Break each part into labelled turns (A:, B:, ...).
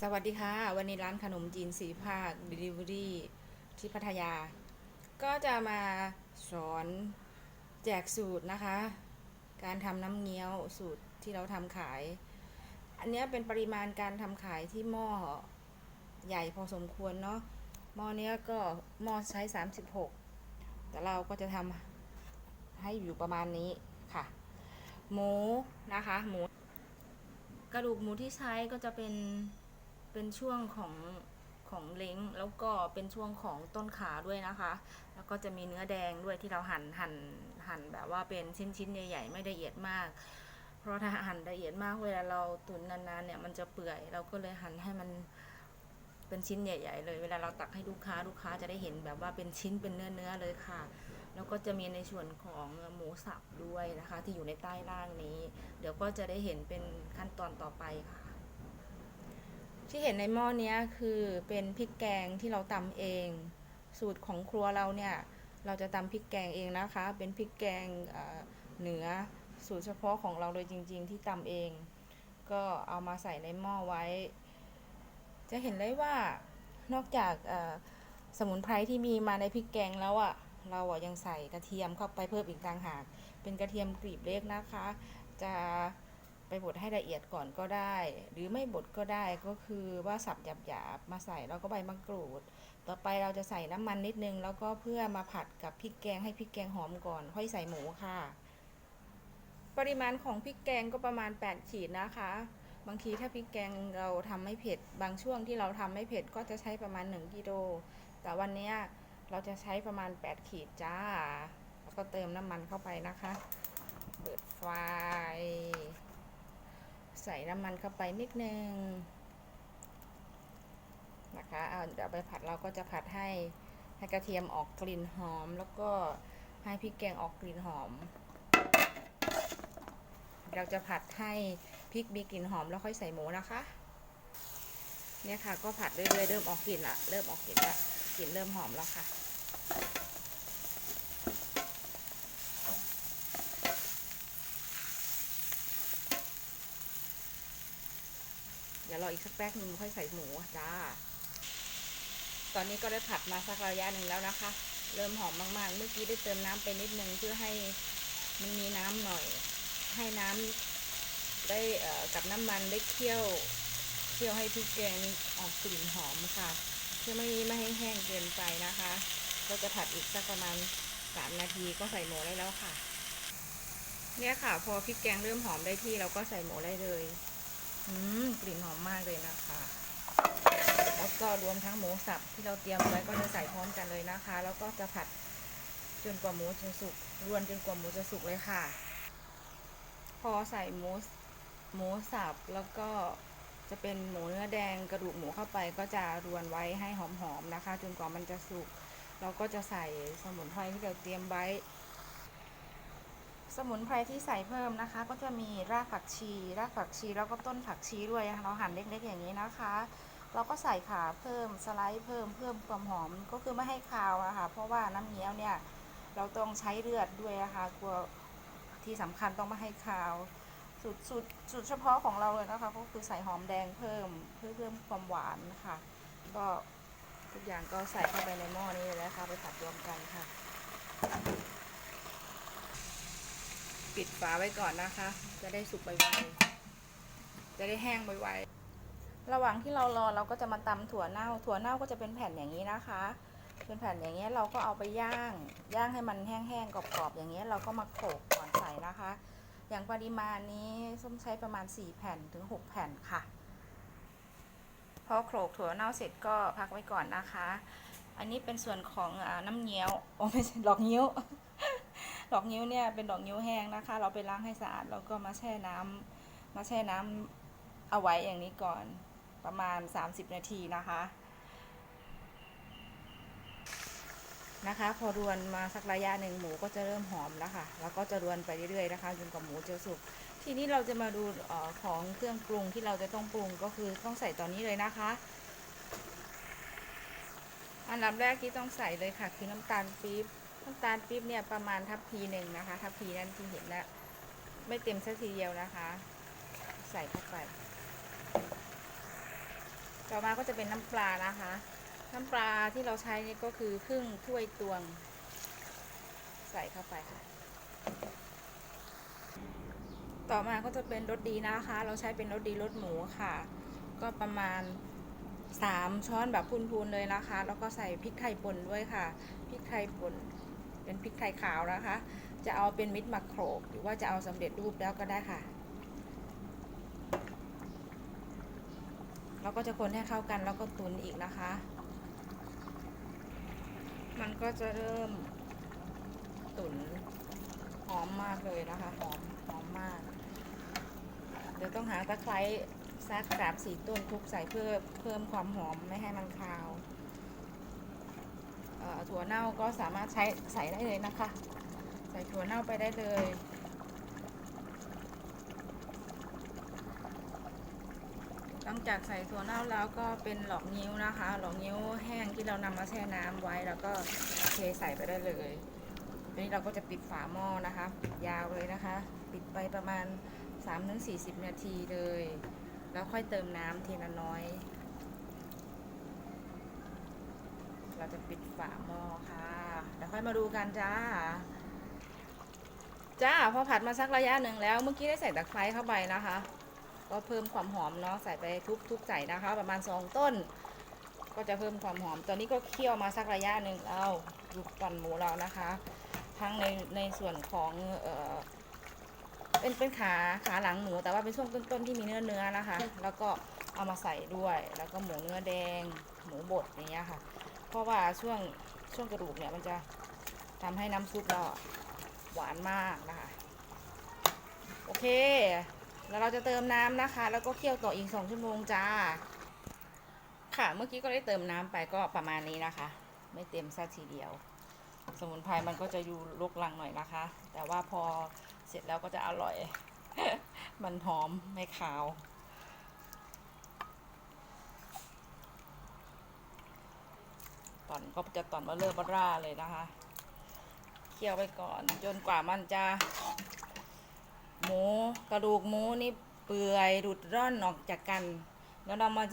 A: สวัสดีค่ะ วันนี้ร้านขนมจีนสีภาค Delivery ที่พัทยา ก็จะมาสอนแจกสูตรนะคะ การทำน้ำเงี้ยวสูตรที่เราทำขาย อันเนี้ยเป็นปริมาณการทำขายที่หม้อใหญ่พอสมควรเนาะหม้อเนี้ยก็หม้อใช้ 36 แต่เราก็จะทำให้อยู่ประมาณนี้ค่ะ หมูนะคะหมู กระดูกหมูที่ใช้ก็จะเป็น เป็นช่วงของของเล้งแล้วก็เป็นช่วงของต้นขาด้วยนะคะ แล้วก็จะมีเนื้อแดงด้วยที่เราหั่นหั่นหั่นแบบว่าเป็นชิ้นชิ้นใหญ่ ๆ ไม่ละเอียดมาก เพราะถ้าหั่นละเอียดมากเวลาเราตุ๋นนานๆเนี่ยมันจะเปื่อยเราก็เลยหั่นให้มันเป็นชิ้นใหญ่ ๆ เลย เวลาเราตักให้ลูกค้าลูกค้าจะได้เห็นแบบว่าเป็นชิ้นเป็นเนื้อเนื้อๆเลยค่ะ แล้วก็จะมีในส่วนของหมูสับด้วยนะคะ ที่อยู่ในใต้ล่างนี้ เดี๋ยวก็จะได้เห็นเป็นขั้นตอนต่อไปค่ะ ที่เห็นในหม้อนี้คือเป็นพริกแกงที่เราตำเอง สูตรของครัวเราเนี่ยเราจะตำพริกแกงเองนะคะ เป็นพริกแกงเหนือสูตรเฉพาะของเราเลยจริง ๆ ที่ตำเอง ก็เอามาใส่ในหม้อไว้ จะเห็นได้ว่านอกจากสมุนไพรที่มีมาในพริกแกงแล้วอะ่ะเราอะยังใส่กระเทียมเข้าไปเพิ่มอีกต่างหาก เป็นกระเทียมกรีบเล็กนะคะ จะ ไปบดให้ละเอียดก่อนก็ได้ หรือไม่บดก็ได้ก็คือว่าสับหยาบๆมาใส่แล้วก็ใบมะกรูด ต่อไปเราจะใส่น้ำมันนิดนึง แล้วก็เพื่อมาผัดกับพริกแกงให้พริกแกงหอมก่อน ค่อยใส่หมูค่ะ ปริมาณของพริกแกงก็ประมาณ 8 ขีดนะคะ บางทีถ้าพริกแกงเราทำไม่เผ็ด บางช่วงที่เราทำไม่เผ็ดก็จะใช้ประมาณ 1กิโลแต่วันนี้เราจะใช้ประมาณ 8 ขีดจ้าแล้วก็เติมน้ำมันเข้าไปนะคะ เปิดไฟ ใส่น้ำมันเข้าไปนิดนึงนะคะเอาเดี๋ยวไปผัดเราก็จะผัดให้ให้กระเทียมออกกลิ่นหอม แล้วก็ให้พริกแกงออกกลิ่นหอม เราจะผัดให้พริกมีกลิ่นหอมแล้วค่อยใส่หมูนะคะ เนี่ยค่ะก็ผัดเรื่อยๆเริ่มออกกลิ่นละเริ่มออกกลิ่นละกลิ่นเริ่มหอมแล้วค่ะ เดี๋ยวรออีกสักแป๊บนึงค่อยใส่หมูจ้า ตอนนี้ก็ได้ผัดมาสักระยะหนึ่งแล้วนะคะ เริ่มหอมมาก ๆ เมื่อกี้ได้เติมน้ำไปนิดนึงเพื่อให้มันมีน้ำหน่อย ให้น้ำได้กับน้ำมันได้เคี่ยวเคี่ยวให้พริกแกงนี่ออกกลิ่นหอมค่ะ เพื่อไม่ไม่ให้แห้งเกินไปนะคะ ก็จะผัดอีกสักประมาณสามนาทีก็ใส่หมูได้แล้วค่ะ เนี่ยค่ะ พอพริกแกงเริ่มหอมได้ที่เราก็ใส่หมูได้เลย อืมกลิ่นหอมมากเลยนะคะ แล้วก็รวมทั้งหมูสับที่เราเตรียมไว้ก็จะใส่พร้อมกันเลยนะคะ แล้วก็จะผัดจนกว่าหมูจะสุกรวนจนกว่าหมูจะสุกเลยค่ะ พอใส่หมูหมูสับแล้วก็จะเป็นหมูเนื้อแดงกระดูกหมูเข้าไปก็จะรวนไว้ให้หอมๆนะคะ จนกว่ามันจะสุกเราก็จะใส่สมุนไพรที่เราเตรียมไว้ สมุนไพรที่ใส่เพิ่มนะคะ ก็จะมีรากผักชี รากผักชีแล้วก็ต้นผักชีด้วยเราหั่นเล็กๆอย่างนี้นะคะ เราก็ใส่ขาเพิ่มสไลด์เพิ่มเพิ่มความหอมก็คือไม่ให้คาวอะค่ะเพราะว่าน้ำเงี้ยวเนี่ยเราต้องใช้เลือดด้วยนะคะกลัวที่สำคัญต้องไม่ให้คาวสูตรสูตรสูตรเฉพาะของเราเลยนะคะ ก็คือใส่หอมแดงเพิ่มเพื่อเพิ่มความหวานค่ะก็ทุกอย่างก็ใส่เข้าไปในหม้อนี้เลยนะคะไปผัดรวมกันค่ะ ปิดฝาไว้ก่อนนะคะ จะได้สุกไวๆจะได้แห้งไวๆระหว่างที่เรารอเราก็จะมาตำถั่วเน่า ถั่วเน่าก็จะเป็นแผ่นอย่างนี้นะคะ เป็นแผ่นอย่างเงี้เราก็เอาไปย่าง ย่างให้มันแห้งๆกรอบๆอย่างเงี้เราก็มาโขลกก่อนใส่นะคะ อย่างปริมาณนี้ส้มใช้ประมาณ 4 แผ่นถึง 6 แผ่นค่ะพอโขลกถั่วเน่าเสร็จก็พักไว้ก่อนนะคะ อันนี้เป็นส่วนของอน้ำเงี้ยว โอ้ไม่ใช่ดอกเงิ้ยว ดอกงิ้วเนี่ยเป็นดอกงิ้วแห้งนะคะ เราไปล้างให้สะอาดแล้วก็มาแช่น้ำมาแช่น้ำเอาไว้อย่างนี้ก่อนประมาณ 30 นาทีนะคะ นะคะ พอรวนมาสักระยะหนึ่งหมูก็จะเริ่มหอมแล้วค่ะแล้วก็จะรวนไปเรื่อยๆนะคะจนกว่าหมูจะสุกทีนี้เราจะมาดูออของเครื่องปรุงที่เราจะต้องปรุงก็คือต้องใส่ตอนนี้เลยนะคะ อันดับแรกที่ต้องใส่เลยค่ะ คือน้ำตาลปี๊บ น้ำตาลปี๊บเนี่ยประมาณทัพพีหนึ่งนะคะ ทัพพีนั่นที่เห็นแล้วไม่เต็มสักทีเดียวนะคะ ใส่เข้าไป ต่อมาก็จะเป็นน้ำปลานะคะ น้ำปลาที่เราใช้นี่ก็คือครึ่งถ้วยตวง ใส่เข้าไปค่ะ ต่อมาก็จะเป็นรสดีนะคะ เราใช้เป็นรสดีรสหมูค่ะ ก็ประมาณ3ช้อนแบบพูนๆเลยนะคะ แล้วก็ใส่พริกไทยป่นด้วยค่ะ พริกไทยป่น เป็นพริกไทยขาวนะคะ จะเอาเป็นมิตรมักโขลกหรือว่าจะเอาสำเร็จรูปแล้วก็ได้ค่ะ เราก็จะคนให้เข้ากันแล้วก็ตุนอีกนะคะ มันก็จะเริ่มตุนหอมมากเลยนะคะหอมหอมมาก เดี๋ยวต้องหาตะไคร้สักสามสี่ต้นทุบใส่เพื่อเพิ่มความหอมไม่ให้มันคาว ถั่วเน่าก็สามารถใช้ใส่ได้เลยนะคะ ใส่ถั่วเน่าไปได้เลยหลังจากใส่ถั่วเน่าแล้วก็เป็นหลอกนิ้วนะคะ หลอกนิ้วแห้งที่เรานำมาแช่น้ำไว้แล้วก็เทใส่ไปได้เลยทีนี้เราก็จะปิดฝาหม้อนะคะปิดยาวเลยนะคะ ปิดไปประมาณ 3-40 นาทีเลย แล้วค่อยเติมน้ำทีละน้อย เราจะปิดฝาหม้อค่ะแล้วค่อยมาดูกันจ้า จ้าพอผัดมาสักระยะหนึ่งแล้ว เมื่อกี้ได้ใส่ตะไคร้เข้าไปนะคะ ก็เพิ่มความหอมเนาะใส่ไปทุบทุบใส่นะคะ ประมาณสองต้น ก็จะเพิ่มความหอม ตอนนี้ก็เคี่ยวมาสักระยะหนึ่งแล้วดูตอนหมูเรานะคะ ทั้งในในส่วนของเอ่อเป็นเป็นขาขาหลังหมู แต่ว่าเป็นช่วงต้นๆที่มีเนื้อเนื้อนะคะ แล้วก็เอามาใส่ด้วย แล้วก็หมูเนื้อแดง หมูบดอย่างเงี้ยค่ะ เพราะว่าช่วงช่วงกระดูกเนี่ยมันจะทำให้น้ำซุปเราหวานมากนะคะ โอเค แล้วเราจะเติมน้ำนะคะ แล้วก็เคี่ยวต่ออีกสองชั่วโมงจ้า ค่ะ เมื่อกี้ก็ได้เติมน้ำไปก็ประมาณนี้นะคะ ไม่เต็มซะทีเดียว สมุนไพรมันก็จะอยู่ลุกลังหน่อยนะคะ แต่ว่าพอเสร็จแล้วก็จะอร่อย มันหอมไม่คาว อนก็จะตอนมาเลอร์บาร่าเลยนะคะเคี่ยวไปก่อนจนกว่ามันจะ หมูกระดูกหมูนี่เปื่อยดุดร่อนออกจากกัน แล้วเรามา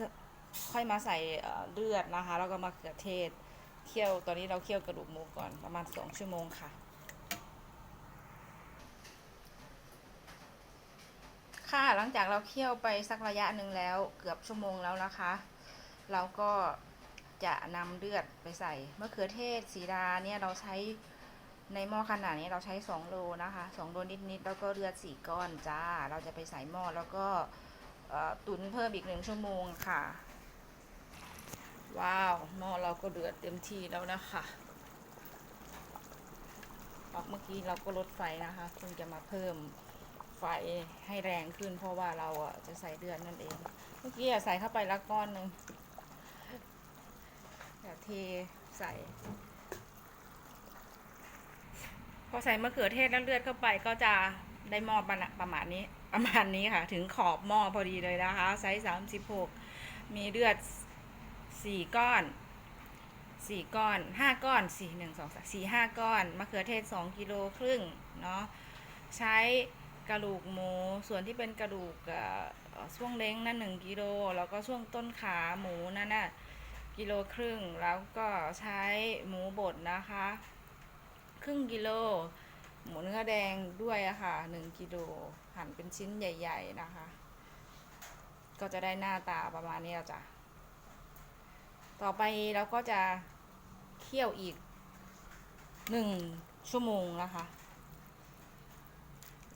A: ค่อยมาใส่เลือดนะคะ แล้วก็มะเขือเทศเคี่ยวตอนนี้เราเคี่ยวกระดูกหมูก่อนประมาณสองชั่วโมงค่ะ ค่ะหลังจากเราเคี่ยวไปสักระยะหนึ่งแล้วเกือบชั่วโมงแล้วนะคะ เราก็ จะนำเลือดไปใส่มะเขือเทศสีดาเนี่ยเราใช้ในหม้อขนาดนี้เราใช้2โลนะคะ2โลนิดๆแล้วก็เลือด4ก้อนจ้า เราจะไปใส่หม้อแล้วก็ตุ๋นเพิ่มอีกหนึ่งชั่วโมงค่ะ ว้าวหม้อเราก็เดือดเต็มที่แล้วนะคะออกเมื่อกี้เราก็ลดไฟนะคะเพิ่งจะมาเพิ่มไฟให้แรงขึ้น เพราะว่าเราอะจะใส่เดือดนั่นเอง เมื่อกี้อะใส่เข้าไปละก้อนหนึ่ง เทใส่ พอใส่มะเขือเทศแล้วเลือดเข้าไปก็จะได้หม้อประมาณประมาณนี้ประมาณนี้ค่ะ ถึงขอบหม้อพอดีเลยนะคะ ไซส์สามสิบหกมีเลือดสี่ก้อนสี่ก้อนห้าก้อนสี่หนึ่งสองสามสี่ห้าก้อนมะเขือเทศสองกิโลครึ่งเนาะใช้กระดูกหมูส่วนที่เป็นกระดูกช่วงเล้งนั่นหนึ่งกิโลแล้วก็ช่วงต้นขาหมูนั่นน่ะ กิโลครึ่ง แล้วก็ใช้หมูบดนะคะ ครึ่งกิโล หมูเนื้อแดงด้วยอะค่ะหนึ่งกิโลหั่นเป็นชิ้นใหญ่ ๆนะคะ ก็จะได้หน้าตาประมาณนี้ล้วจ้ะต่อไปเราก็จะเคี่ยวอีกหนึ่งชั่วโมงนะคะ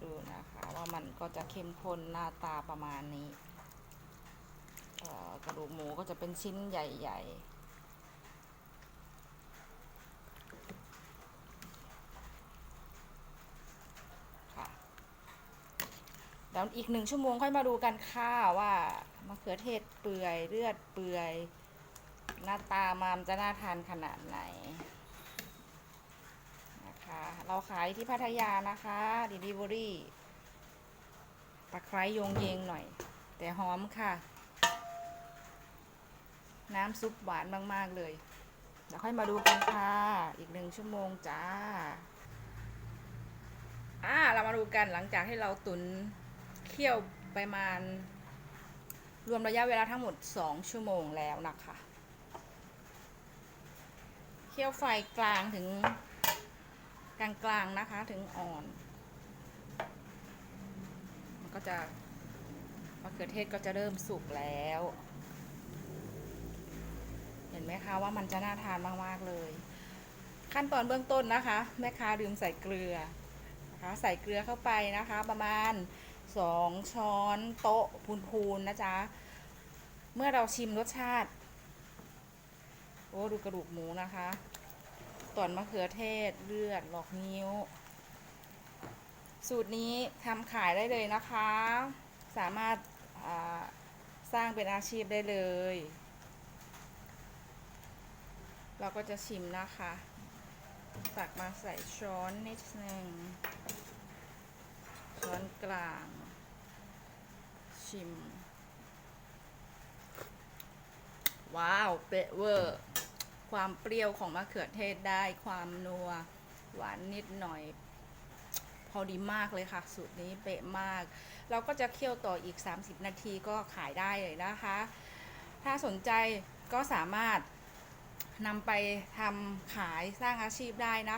A: ดูนะคะว่ามันก็จะเข้มข้นหน้าตาประมาณนี้เอ่อกระดูกหมูก็ จะเป็นชิ้นใหญ่ๆค่ะแล้วอีกหนึ่งชั่วโมงค่อยมาดูกันค่ะว่ามะเขือเทศเปื่อยเลือดเปื่อย หน้าตามามจะน่าทานขนาดไหนนะคะ เราขายที่พัทยานะคะ Delivery ตะไคร้ยงเยงหน่อย แต่หอมค่ะ น้ำซุปหวานมากๆเลยเดี๋ยวค่อยมาดูกันค่ะ อีกหนึ่งชั่วโมงจ้า อ่า เรามาดูกันหลังจากที่เราตุนเคี่ยวประมาณ รวมระยะเวลาทั้งหมด 2 ชั่วโมงแล้วนะคะ เคี่ยวไฟกลางถึงกลางๆนะคะถึงอ่อน มันก็จะมะเขือเทศก็จะเริ่มสุกแล้ว ห็นไหมคะว่ามันจะน่าทานมากๆเลย ขั้นตอนเบื้องต้นนะคะ แม่ค้าลืมใส่เกลือนะคะใส่เกลือเข้าไปนะคะ ประมาณ 2 ช้อนโต๊ะพูนๆนะจ๊ะเมื่อเราชิมรสชาติโอ้ดูกระดูกหมูนะคะต่อนมะเขือเทศเลือดหลอกนิ้ว สูตรนี้ทำขายได้เลยนะคะ สามารถาสร้างเป็นอาชีพได้เลย เราก็จะชิมนะคะ ตักมาใส่ช้อนนิดนึงช้อนกลาง ชิม ว้าว เป๊ะเวอร์ ความเปรี้ยวของมะเขือเทศได้ความนัว หวานนิดหน่อย พอดีมากเลยค่ะ สูตรนี้เป๊ะมาก เราก็จะเคี่ยวต่ออีก 30 นาทีก็ขายได้เลยนะคะ ถ้าสนใจก็สามารถ นำไปทำขายสร้างอาชีพได้นะ